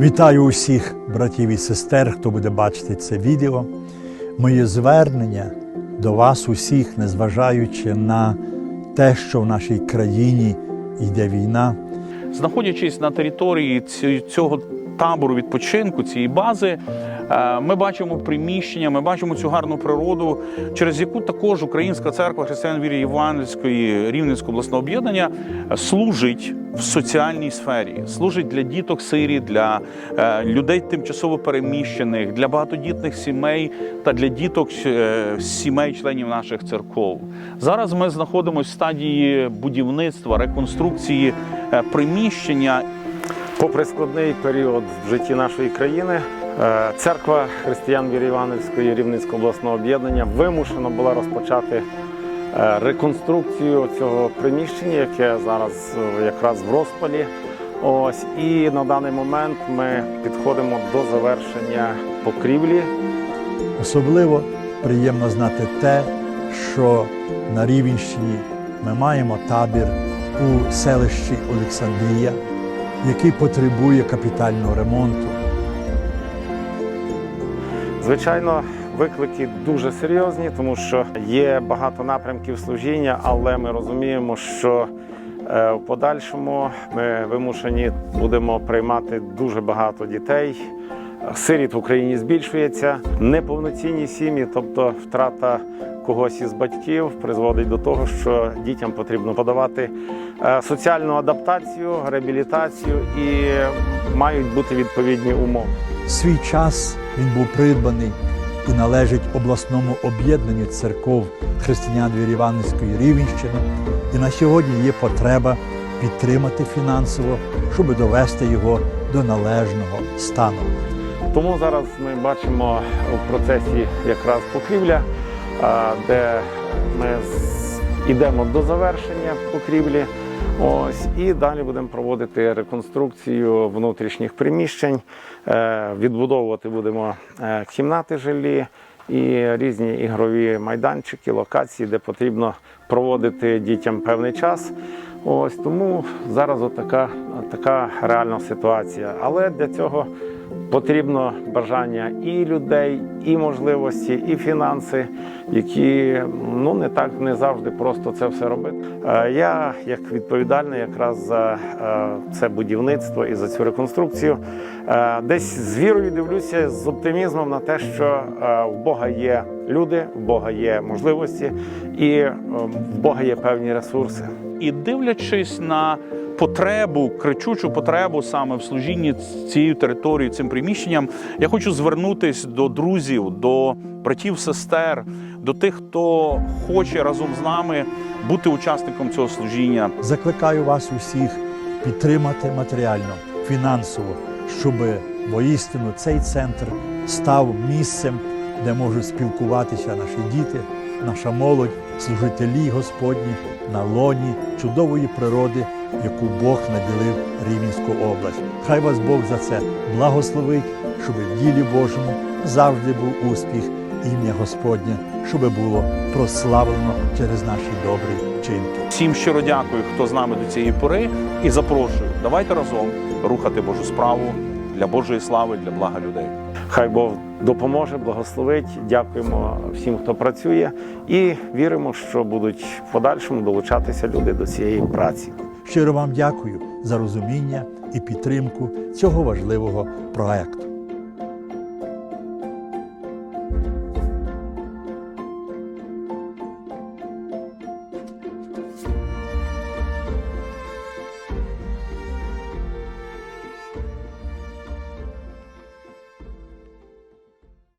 Вітаю усіх братів і сестер, хто буде бачити це відео. Моє звернення до вас усіх, незважаючи на те, що в нашій країні йде війна, Знаходячись на території цього табору відпочинку, цієї бази, ми бачимо приміщення, ми бачимо цю гарну природу, через яку також Українська церква християн віри Євангельської Рівненського обласного об'єднання е, служить в соціальній сфері, служить для діток сирі, для е, людей тимчасово переміщених, для багатодітних сімей та для діток е, сімей членів наших церков. Зараз ми знаходимося в стадії будівництва, реконструкції е, приміщення. Попри складний період в житті нашої країни, е, церква християн віри Івангельської Рівненського обласного об'єднання вимушена була розпочати е, реконструкцію цього приміщення, яке зараз е, якраз в розпалі. Ось і на даний момент ми підходимо до завершення покрівлі. особливо приємно знати те, що на Рівенщині ми маємо табір у селищі Олександрія, який потребує капітального ремонту. Звичайно, виклики дуже серйозні, тому що є багато напрямків служіння, але ми розуміємо, що е, в подальшому ми вимушені будемо приймати дуже багато дітей. Сиріт в Україні збільшується, неповноцінні сім'ї, тобто втрата когось із батьків, призводить до того, що дітям потрібно подавати е, соціальну адаптацію, реабілітацію і мають бути відповідні умови. Свій час він був придбаний і належить обласному об'єднанню церков християн віри Іванівської Рівенщини. І на сьогодні є потреба підтримати фінансово, щоб довести його до належного стану. Тому зараз ми бачимо у процесі якраз покрівля, де ми йдемо до завершення покрівлі. Ось і далі будемо проводити реконструкцію внутрішніх приміщень, е, відбудовувати будемо е, кімнати жилі і різні ігрові майданчики, локації, де потрібно проводити дітям певний час. Ось тому зараз отака, така реальна ситуація. Але для цього потрібно бажання і людей, і можливості, і фінанси, які ну не так не завжди просто це все робити. Е, Я як відповідальний якраз за е, це будівництво і за цю реконструкцію, е, десь з вірою дивлюся з оптимізмом на те, що в Бога є люди, в Бога є можливості, і в Бога є певні ресурси. І дивлячись на потребу, кричучу потребу саме в служінні цією територією, цим приміщенням, я хочу звернутися до друзів, до братів, сестер, до тих, хто хоче разом з нами бути учасником цього служіння. Закликаю вас усіх підтримати матеріально, фінансово, щоб воістину цей центр став місцем, де можуть спілкуватися наші діти, наша молодь, служителі Господні на лоні чудової природи, яку Бог наділив Рівненську область. Хай вас Бог за це благословить, щоб в ділі Божому завжди був успіх, ім'я Господнє, щоб було прославлено через наші добрі вчинки. Всім щиро дякую, хто з нами до цієї пори, і запрошую. Давайте разом рухати Божу справу для Божої слави, для блага людей. Хай Бог допоможе, благословить. Дякуємо всім, хто працює, і віримо, що будуть в подальшому долучатися люди до цієї праці. Щиро вам дякую за розуміння і підтримку цього важливого проекту.